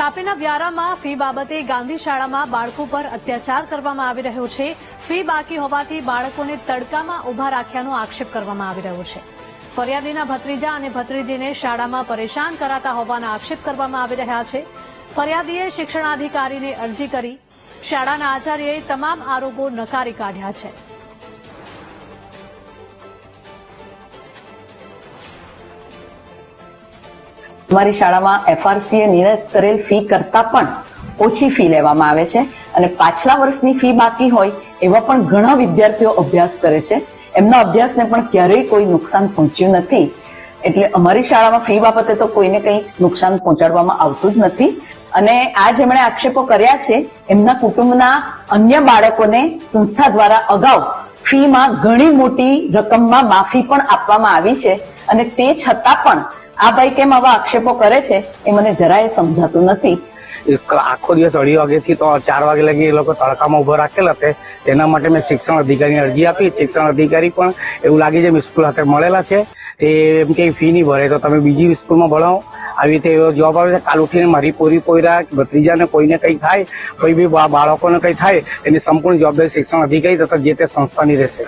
તાપીના વ્યારામાં fee બાબતે ગાંધી શાળામાં બાળકો પર અત્યાચાર કરવામાં આવી રહ્યો છે. ફી બાકી હોવાથી બાળકોને તડકામાં ઊભા રાખ્યાનો આક્ષેપ કરવામાં આવી રહ્યો છે. ફરિયાદીના ભત્રીજા અને ભત્રીજીને શાળામાં પરેશાન કરાતા હોવાના આક્ષેપ કરવામાં આવી રહ્યા છે. ફરિયાદીએ શિક્ષણાધિકારીને અરજી કરી. શાળાના આચાર્યએ તમામ આરોપો નકારી કાઢ્યા છે. અમારી શાળામાં એફઆરસીએ નિર્ધારિત કરેલ ફી કરતા પણ ઓછી ફી લેવામાં આવે છે અને પાછલા વર્ષની ફી બાકી હોય એવા પણ ઘણા વિદ્યાર્થીઓ અભ્યાસ કરે છે. એમના અભ્યાસને પણ ક્યારેય કોઈ નુકસાન પહોંચ્યું નથી. એટલે અમારી શાળામાં ફી બાબતે તો કોઈને કંઈ નુકસાન પહોંચાડવામાં આવતું જ નથી. અને આ જેમણે આક્ષેપો કર્યા છે, એમના કુટુંબના અન્ય બાળકોને સંસ્થા દ્વારા અગાઉ ફીમાં ઘણી મોટી રકમમાં માફી પણ આપવામાં આવી છે. અને તે છતાં પણ આ ભાઈ કેમ આવા આક્ષેપો કરે છે એ મને જરાય સમજાતું નથી. આખો દિવસ અઢી વાગ્યાથી તો ચાર વાગે લગી એ લોકો તડકામાં ઊભો રાખેલા હતા તેના માટે મેં શિક્ષણ અધિકારીને અરજી આપી. શિક્ષણ અધિકારી પણ એવું લાગે છે સ્કૂલ સાથે મળેલા છે. તે એમ કે, ફી નહીં ભરે તો તમે બીજી સ્કૂલમાં ભણાવો. આવી રીતે એવો જવાબ આવે છે, કાલ ઉઠીને મારી પૂરી પોયરા ભત્રીજાને કોઈને કંઈ થાય, કોઈ બી બાળકોને કંઈ થાય, એની સંપૂર્ણ જવાબદારી શિક્ષણ અધિકારી તથા જે તે સંસ્થાની રહેશે.